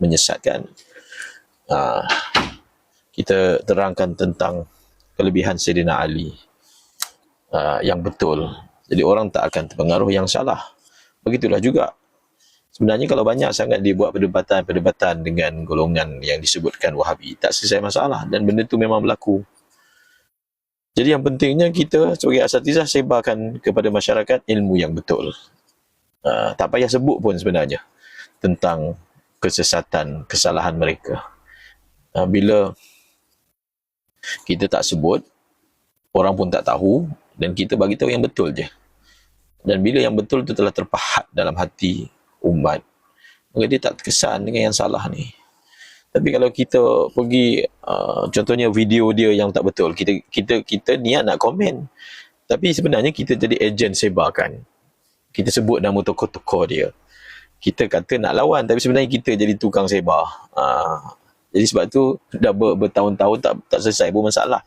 menyesatkan. Uh, kita terangkan tentang kelebihan Sayyidina Ali uh, yang betul. Jadi orang tak akan terpengaruh yang salah. Begitulah juga. Sebenarnya kalau banyak sangat dibuat perdebatan-perdebatan dengan golongan yang disebutkan Wahabi, tak selesai masalah dan benda itu memang berlaku. Jadi yang pentingnya kita sebagai asatizah sebarkan kepada masyarakat ilmu yang betul. Uh, tak payah sebut pun sebenarnya tentang kesesatan, kesalahan mereka. Uh, bila kita tak sebut, orang pun tak tahu dan kita bagi tahu yang betul je. Dan bila yang betul itu telah terpahat dalam hati umat, maka dia tak terkesan dengan yang salah ni. Tapi kalau kita pergi uh, contohnya video dia yang tak betul, kita kita kita niat nak komen. Tapi sebenarnya kita jadi ejen sebarkan. Kita sebut nama tokoh-tokoh dia. Kita kata nak lawan tapi sebenarnya kita jadi tukang sebar. Uh, jadi sebab tu dah ber, bertahun-tahun tak tak selesai pun masalah.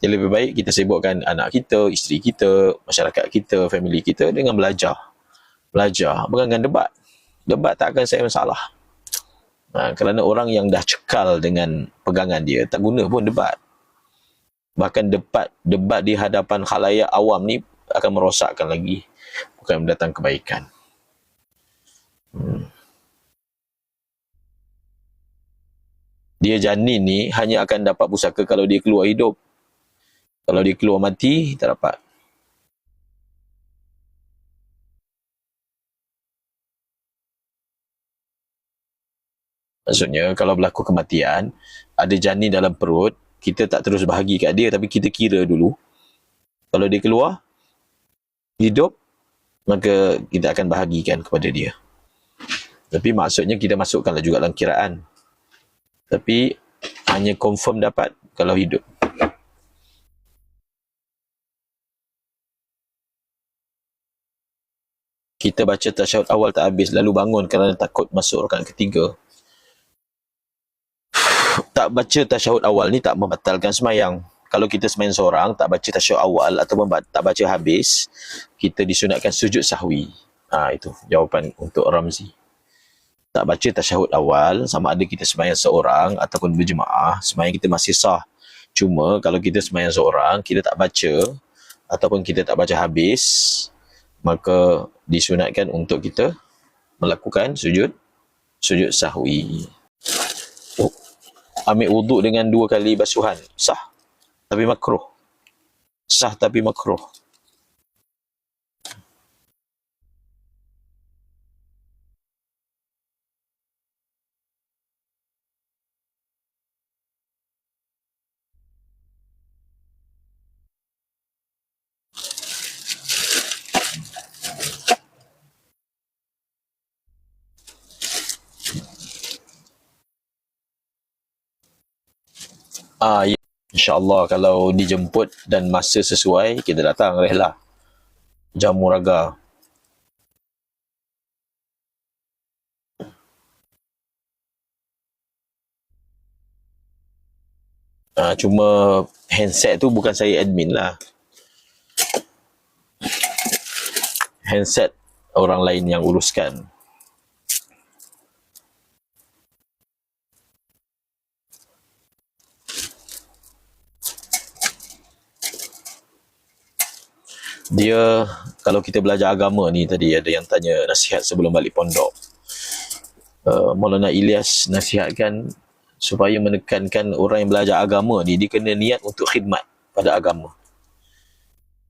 Jadi lebih baik kita sibukkan anak kita, isteri kita, masyarakat kita, family kita dengan belajar. Belajar, bukan dengan debat. Debat tak akan saya masalah. Ha, kerana orang yang dah cekal dengan pegangan dia, tak guna pun debat. Bahkan debat, debat di hadapan khalayak awam ni akan merosakkan lagi. Bukan mendatang kebaikan. Dia janin ni hanya akan dapat pusaka kalau dia keluar hidup. Kalau dia keluar mati, tak dapat. Maksudnya, kalau berlaku kematian, ada janin dalam perut, kita tak terus bahagi kat dia, tapi kita kira dulu. Kalau dia keluar, hidup, maka kita akan bahagikan kepada dia. Tapi maksudnya kita masukkanlah juga dalam kiraan tapi hanya confirm dapat kalau hidup. Kita baca tasyahud awal tak habis lalu bangun kerana takut masuk rakaat ketiga. Tak baca tasyahud awal ni tak membatalkan semayang. Kalau kita semayang seorang, tak baca tasyahud awal atau tak baca habis, kita disunatkan sujud sahwi. Ha, itu jawapan untuk Ramzi tak baca tasyahud awal sama ada kita sembahyang seorang ataupun berjemaah sembahyang kita masih sah. Cuma kalau kita sembahyang seorang kita tak baca ataupun kita tak baca habis maka disunatkan untuk kita melakukan sujud sujud sahwi. Oh. ambil wuduk dengan dua kali basuhan sah tapi makruh. Sah tapi makruh Ah, ya. InsyaAllah kalau dijemput dan masa sesuai, kita datang rehlah. Jamu raga. Ah, cuma handset tu bukan saya admin lah. Handset orang lain yang uruskan. Dia kalau kita belajar agama ni tadi ada yang tanya nasihat sebelum balik pondok. Uh, Maulana Ilyas nasihatkan supaya menekankan orang yang belajar agama ni dia kena niat untuk khidmat pada agama.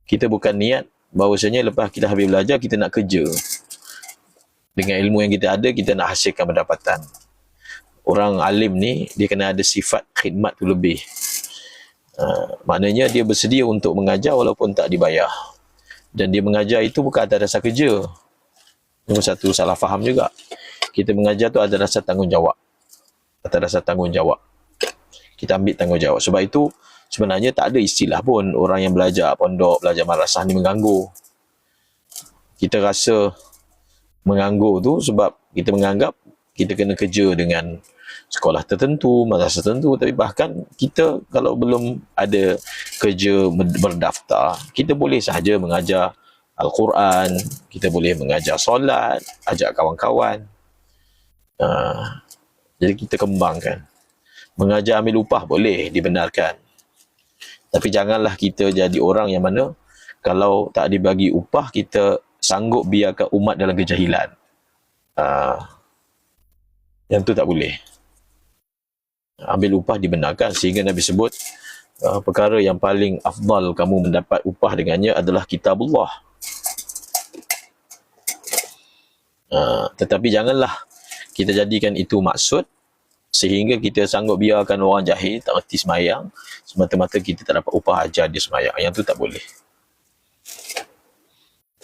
Kita bukan niat bahawasanya lepas kita habis belajar kita nak kerja. Dengan ilmu yang kita ada kita nak hasilkan pendapatan. Orang alim ni dia kena ada sifat khidmat tu lebih. Uh, maknanya dia bersedia untuk mengajar walaupun tak dibayar dan dia mengajar itu bukan atas dasar kerja. Nombor satu salah faham juga. Kita mengajar tu ada dasar tanggungjawab. Atas dasar tanggungjawab. Kita ambil tanggungjawab. Sebab itu sebenarnya tak ada istilah pun orang yang belajar pondok, belajar madrasah ni mengganggu. Kita rasa mengganggu tu sebab kita menganggap kita kena kerja dengan sekolah tertentu, madrasah tertentu tapi bahkan kita kalau belum ada kerja berdaftar, kita boleh sahaja mengajar Al-Quran, kita boleh mengajar solat, ajak kawan-kawan. Uh, Jadi kita kembangkan. Mengajar ambil upah boleh dibenarkan. Tapi janganlah kita jadi orang yang mana kalau tak dibagi upah kita sanggup biarkan umat dalam kejahilan. Uh, yang tu tak boleh. Ambil upah dibenarkan sehingga Nabi sebut uh, perkara yang paling afdal kamu mendapat upah dengannya adalah kitabullah. Uh, tetapi janganlah kita jadikan itu maksud sehingga kita sanggup biarkan orang jahil tak reti semayang semata-mata kita tak dapat upah ajar dia semayang. Yang tu tak boleh.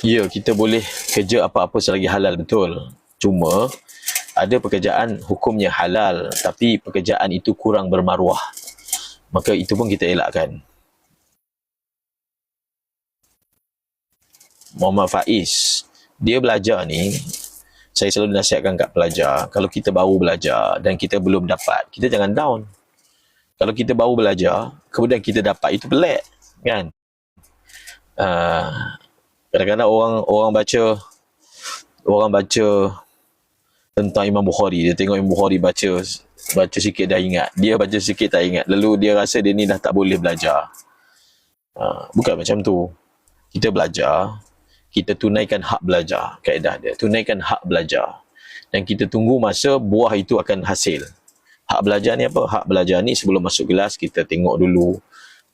Ya kita boleh kerja apa-apa selagi halal betul. Cuma ada pekerjaan hukumnya halal tapi pekerjaan itu kurang bermaruah. Maka itu pun kita elakkan. Muhammad Faiz dia belajar ni saya selalu nasihatkan kat pelajar kalau kita baru belajar dan kita belum dapat kita jangan down. Kalau kita baru belajar kemudian kita dapat itu pelik kan? Uh, kadang-kadang orang orang baca orang baca tentang Imam Bukhari. Dia tengok Imam Bukhari baca baca sikit dah ingat. Dia baca sikit tak ingat. Lalu dia rasa dia ni dah tak boleh belajar. Uh, bukan macam tu. Kita belajar kita tunaikan hak belajar kaedah dia. Tunaikan hak belajar. Dan kita tunggu masa buah itu akan hasil. Hak belajar ni apa? Hak belajar ni sebelum masuk kelas kita tengok dulu.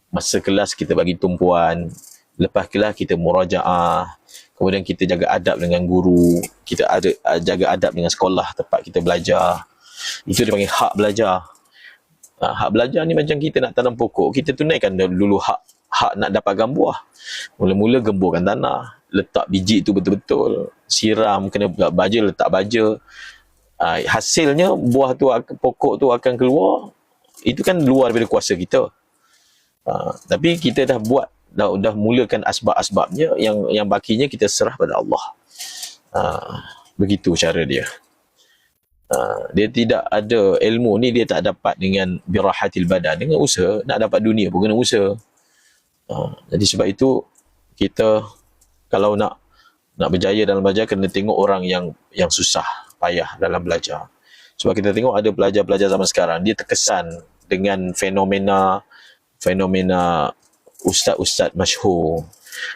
Masa kelas kita bagi tumpuan. Lepas kelas kita murajaah kemudian kita jaga adab dengan guru. Kita ada jaga adab dengan sekolah tempat kita belajar. Itu dipanggil hak belajar. Ha, hak belajar ni macam kita nak tanam pokok kita tunaikan dulu hak hak nak dapatkan buah mula-mula gemburkan tanah letak biji tu betul-betul siram kena baja letak baja uh, hasilnya buah tu pokok tu akan keluar. Itu kan luar daripada kuasa kita. Uh, tapi kita dah buat dah dah mulakan asbab-asbabnya yang yang bakinya kita serah pada Allah. Uh, begitu cara dia. Uh, dia tidak ada ilmu ni dia tak dapat dengan birahatil badan. Dengan usaha nak dapat dunia pun kena usaha. Uh, jadi sebab itu kita kalau nak nak berjaya dalam belajar kena tengok orang yang yang susah payah dalam belajar. Sebab kita tengok ada pelajar-pelajar zaman sekarang dia terkesan dengan fenomena fenomena ustaz-ustaz masyhur.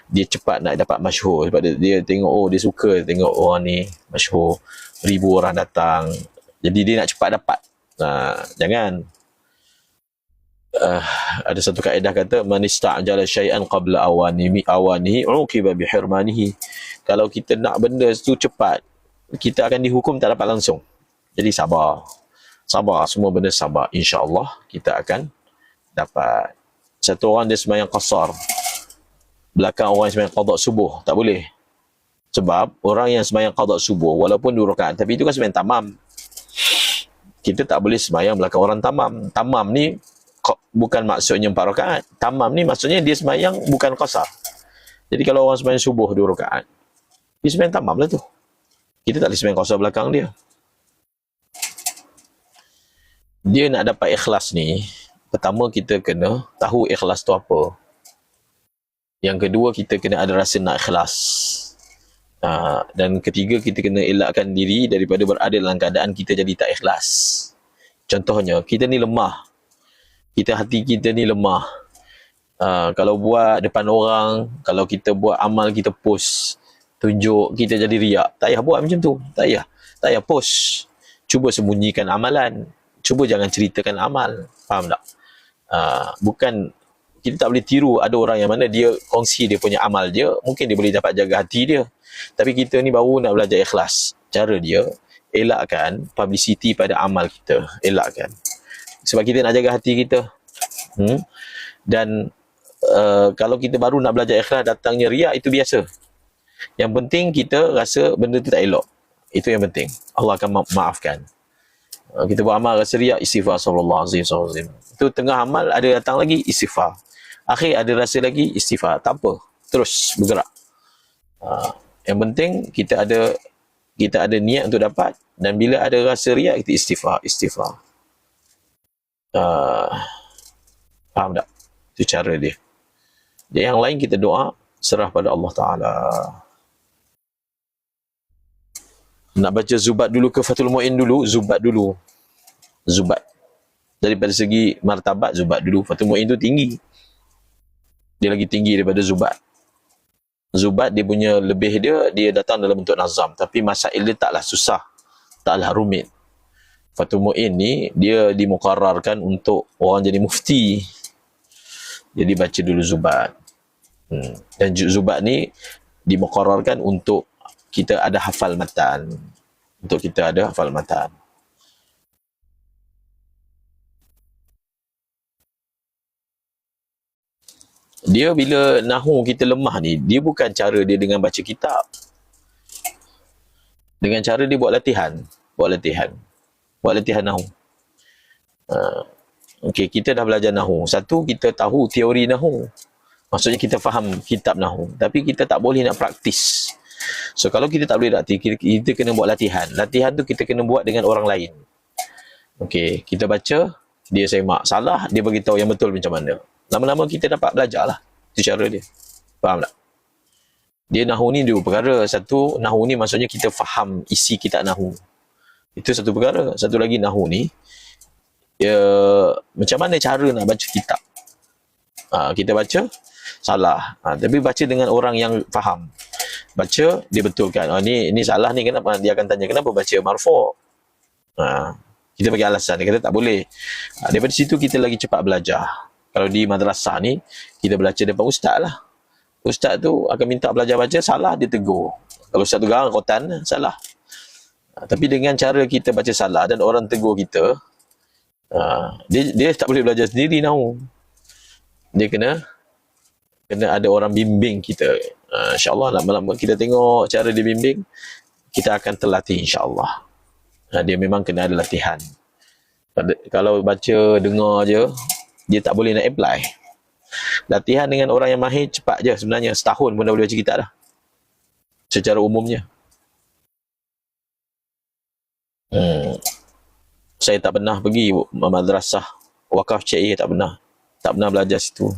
Dia cepat nak dapat masyhur sebab dia, dia tengok oh dia suka tengok orang ni masyhur. Ribu orang datang. Jadi dia nak cepat dapat. Nah, jangan. Uh, ada satu kaedah kata man ista'jala syai'an qabla awanihi awanihi uqiba bi hirmanihi. Kalau kita nak benda tu cepat kita akan dihukum tak dapat langsung. Jadi sabar. Sabar semua benda sabar. Insyaallah kita akan dapat satu orang dia sembahyang qasar belakang orang yang sembahyang qada subuh tak boleh sebab orang yang sembahyang qada subuh walaupun dua rakaat tapi itu kan sembahyang tamam kita tak boleh sembahyang belakang orang tamam tamam ni bukan maksudnya empat rakaat. Tamam ni maksudnya dia sembahyang bukan qasar. Jadi kalau orang sembahyang subuh dua rakaat, dia sembahyang tamam lah tu. Kita tak boleh sembahyang qasar belakang dia. Dia nak dapat ikhlas ni, pertama kita kena tahu ikhlas tu apa. Yang kedua kita kena ada rasa nak ikhlas. Uh, dan ketiga kita kena elakkan diri daripada berada dalam keadaan kita jadi tak ikhlas. Contohnya, kita ni lemah kita hati kita ni lemah. Uh, kalau buat depan orang, kalau kita buat amal kita post, tunjuk kita jadi riak. Tak payah buat macam tu. Tak payah. Tak payah post. Cuba sembunyikan amalan. Cuba jangan ceritakan amal. Faham tak? Uh, bukan kita tak boleh tiru ada orang yang mana dia kongsi dia punya amal dia, mungkin dia boleh dapat jaga hati dia. Tapi kita ni baru nak belajar ikhlas. Cara dia, elakkan publicity pada amal kita. Elakkan sebab kita nak jaga hati kita hmm? dan uh, kalau kita baru nak belajar ikhlas datangnya riak itu biasa yang penting kita rasa benda tu tak elok itu yang penting Allah akan ma- maafkan kita buat amal rasa istighfar sallallahu alaihi wasallam itu tengah amal ada datang lagi istighfar akhir ada rasa lagi istighfar tak apa terus bergerak uh, yang penting kita ada kita ada niat untuk dapat dan bila ada rasa riak kita istighfar istighfar uh, faham tak? Itu cara dia. Dan yang lain kita doa, serah pada Allah Ta'ala. Nak baca Zubat dulu ke Fatul Mu'in dulu? Zubat dulu. Zubat. Daripada segi martabat Zubat dulu. Fatul Mu'in tu tinggi. Dia lagi tinggi daripada Zubat. Zubat dia punya lebih dia, dia datang dalam bentuk nazam. Tapi masail dia taklah susah. Taklah rumit. Fatul Mu'in ni, dia dimukarrarkan untuk orang jadi mufti. Jadi baca dulu Zubat. Hmm. Dan Zubat ni dimukarrarkan untuk kita ada hafal matan. Untuk kita ada hafal matan. Dia bila nahu kita lemah ni, dia bukan cara dia dengan baca kitab. Dengan cara dia buat latihan. Buat latihan. Buat latihan nahu. Uh, Okey, kita dah belajar nahu. Satu, kita tahu teori nahu. Maksudnya kita faham kitab nahu. Tapi kita tak boleh nak praktis. So, kalau kita tak boleh latih, kita, kita kena buat latihan. Latihan tu kita kena buat dengan orang lain. Okey, kita baca, dia semak. Salah, dia bagi tahu yang betul macam mana. Lama-lama kita dapat belajar lah. Cara dia. Faham tak? Dia nahu ni dua perkara. Satu, nahu ni maksudnya kita faham isi kitab nahu. Itu satu perkara. Satu lagi nahu ni, ya, macam mana cara nak baca kitab. Ha, kita baca, salah. Ha, tapi baca dengan orang yang faham. Baca, dia betulkan. Oh, ni, ni salah ni kenapa? Dia akan tanya, kenapa baca marfu'? Ha, kita bagi alasan. Dia kata tak boleh. Ha, daripada situ kita lagi cepat belajar kalau di madrasah ni kita belajar depan ustaz lah. Ustaz tu akan minta belajar baca salah dia tegur. Kalau ustaz tu garang kotan salah. Ha, tapi dengan cara kita baca salah dan orang tegur kita ha, dia dia tak boleh belajar sendiri now. Dia kena kena ada orang bimbing kita. Ha, insyaallah lama-lama kita tengok cara dia bimbing kita akan terlatih insyaallah. Dia memang kena ada latihan. Kalau baca dengar je dia tak boleh nak apply. Latihan dengan orang yang mahir cepat je sebenarnya. Setahun pun dah boleh baca kitab dah. Secara umumnya. Hmm. Saya tak pernah pergi madrasah wakaf CI tak pernah. Tak pernah belajar situ.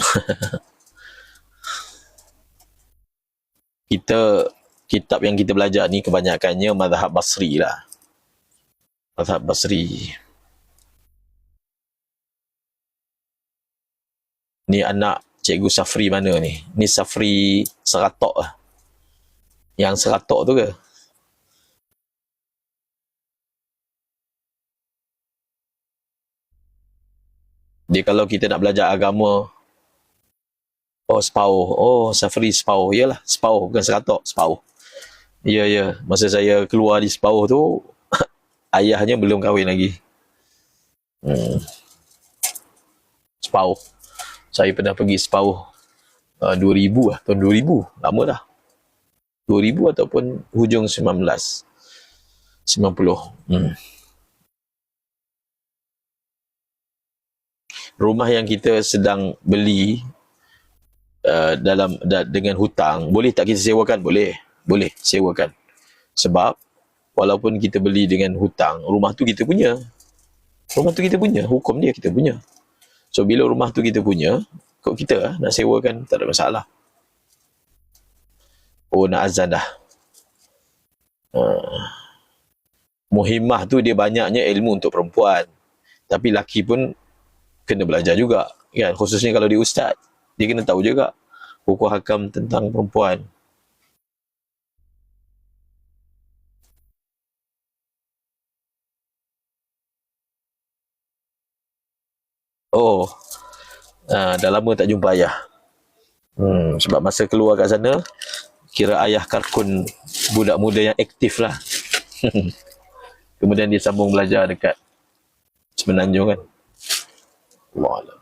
kita kitab yang kita belajar ni kebanyakannya mazhab Basri lah. Mazhab Basri. Ni anak Cikgu Safri mana ni? Ni Safri Seratok lah. Yang Seratok tu ke? Dia kalau kita nak belajar agama, Oh, sepauh. Oh, Safari sepauh. Yalah, sepauh. Bukan seratok, sepauh. Ya, ya. Masa saya keluar di sepauh tu, ayahnya belum kahwin lagi. Hmm. Sepauh. Saya pernah pergi sepauh uh, 2000 lah. Tahun 2000. Lama dah. 2000 ataupun hujung 19. 90. Hmm. Rumah yang kita sedang beli uh, dalam da, dengan hutang boleh tak kita sewakan? Boleh. Boleh sewakan. Sebab walaupun kita beli dengan hutang rumah tu kita punya. Rumah tu kita punya. Hukum dia kita punya. So bila rumah tu kita punya kok kita lah, nak sewakan? Tak ada masalah. Oh nak azan dah. Uh, muhimmah tu dia banyaknya ilmu untuk perempuan. Tapi laki pun kena belajar juga kan? Khususnya kalau dia ustaz dia kena tahu juga hukum hakam tentang perempuan. Oh, uh, dah lama tak jumpa ayah. Hmm, sebab masa keluar kat sana, kira ayah karkun budak muda yang aktif lah. Kemudian dia sambung belajar dekat Semenanjung kan. Allah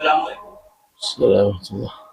السلام عليكم. السلام ورحمة الله.